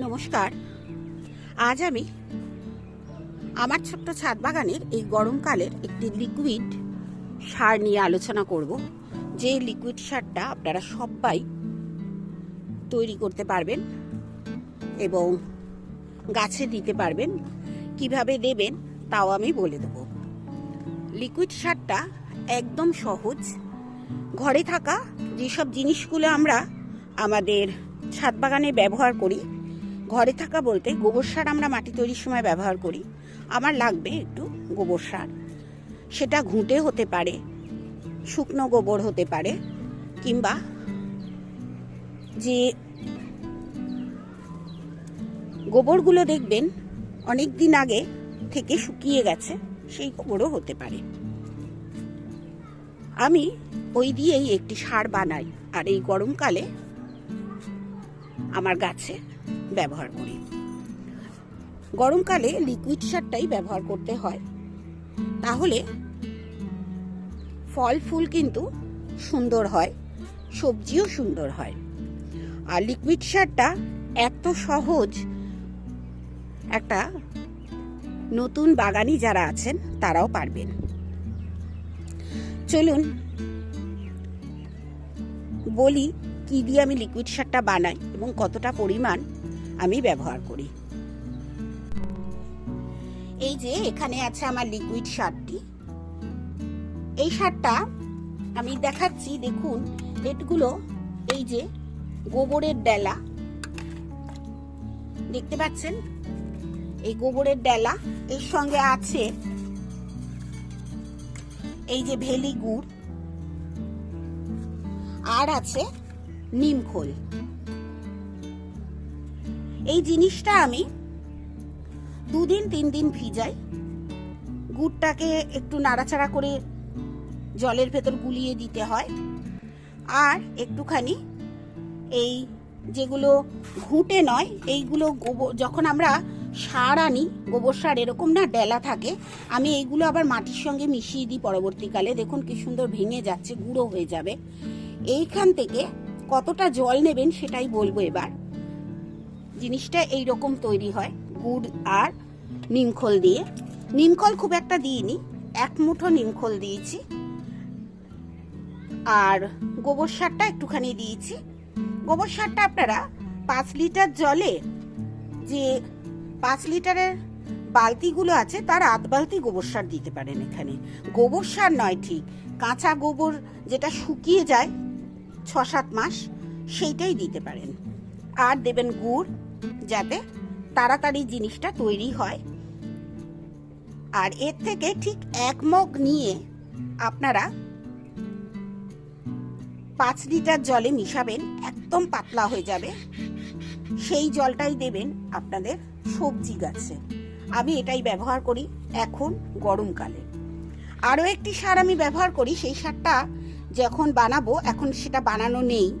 নমস্কার। আজ আমি আমার ছোট্ট ছাদ বাগানের এই গরমকালের একটি লিকুইড সার নিয়ে আলোচনা করব, যে লিকুইড সারটা আপনারা সবাই তৈরি করতে পারবেন এবং গাছে দিতে পারবেন, কীভাবে দেবেন তাও আমি বলে দেব। লিকুইড সারটা একদম সহজ, ঘরে থাকা যেসব জিনিসগুলো আমরা আমাদের ছাদ বাগানে ব্যবহার করি ঘরে থাকা বলতে গোবর সার আমরা মাটি তৈরির সময় ব্যবহার করি। আমার লাগবে একটু গোবর সার। সেটা ঘুঁটে হতে পারে, শুকনো গোবর হতে পারে, কিংবা যে গোবরগুলো দেখবেন অনেক দিন আগে থেকে শুকিয়ে গেছে, সেই গোবরও হতে পারে। আমি ওই দিয়েই একটি সার বানাই, আর এই গরমকালে আমার গাছে ব্যবহার করি। গরমকালে লিকুইড সারটাই ব্যবহার করতে হয়। তাহলে ফল ফুল কিন্তু সুন্দর হয়, সবজিও সুন্দর হয়। আর লিকুইড সারটা এত সহজ একটা নতুন বাগানি যারা আছেন, তারাও পারবেন। চলুন বলি কি দিয়ে আমি লিকুইড সারটা বানাই এবং কতটা পরিমাণ আমি ব্যবহার করি। এই যে, এখানে আছে আমার লিকুইড সারটি এই সারটা আমি দেখাচ্ছি, দেখুন এটগুলো এই যে, গোবরের ডেলা। দেখতে পাচ্ছেন? এই গোবরের ডেলা, এর সঙ্গে আছে এই যে ভেলি গুড়। আর আছে নিমখোল এই জিনিসটা আমি দুদিন তিন দিন ভিজাই। গুড়টাকে একটু নাড়াচাড়া করে জলের ভেতর গুলিয়ে দিতে হয়। আর একটুখানি এই যেগুলো ঘুঁটে নয়, এইগুলো গোবর, যখন আমরা সার আনি, গোবর সার এরকম না ডেলা থাকে, আমি এইগুলো আবার মাটির সঙ্গে মিশিয়ে দিই পরবর্তীকালে। দেখুন কি সুন্দর ভেঙে যাচ্ছে, গুঁড়ো হয়ে যাবে। এইখান থেকে কতটা জল নেবেন সেটাই বলব এবার। জিনিসটা এই রকম তৈরি হয়, গুড় আর নিমখোল দিয়ে। নিমখোল খুব একটা দিইনি, এক মুঠো নিমখোল দিয়েছি। আর গোবর সারটা একটুখানি দিয়েছি। গোবর সারটা আপনারা পাঁচ লিটার জলে যে পাঁচ লিটারের বালতিগুলো আছে, তার আধ বালতি গোবর সার দিতে পারেন এখানে। গোবর সার নয় ঠিক, কাঁচা গোবর যেটা শুকিয়ে যায়, ছ সাত মাস, সেইটাই দিতে পারেন। আর দেবেন গুড় যাতে তাড়াতাড়ি জিনিসটা তৈরি হয়। আর এর থেকে ঠিক এক মগ নিয়ে আপনারা পাঁচ লিটার জলে মিশাবেন, একদম পাতলা হয়ে যাবে। সেই জলটাই দেবেন আপনাদের সবজি গাছে। আমি এটাই ব্যবহার করি এখন গরমকালে। আরও একটি সার আমি ব্যবহার করি, সেই সারটা যখন বানাবো, এখন সেটা বানানো নেই।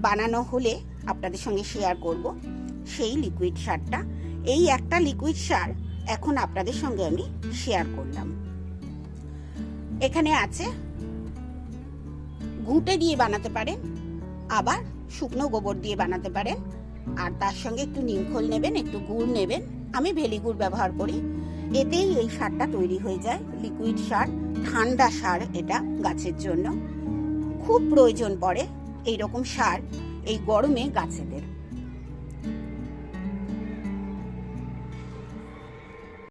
বানানো হলে আপনাদের সঙ্গে শেয়ার করব। সেই লিকুইড সারটা। এই একটা লিকুইড সার এখন আপনাদের সঙ্গে আমি শেয়ার করলাম। এখানে আছে ঘুঁটে দিয়ে বানাতে পারেন, আবার শুকনো গোবর দিয়ে বানাতে পারেন, আর তার সঙ্গে একটু নিমখোল নেবেন, একটু গুড় নেবেন। আমি ভেলি গুড় ব্যবহার করি। এতেই এই সারটা তৈরি হয়ে যায় লিকুইড সার, ঠান্ডা সার এটা গাছের জন্য। খুব প্রয়োজন পড়ে এই রকম সার এই গরমে গাছেদের।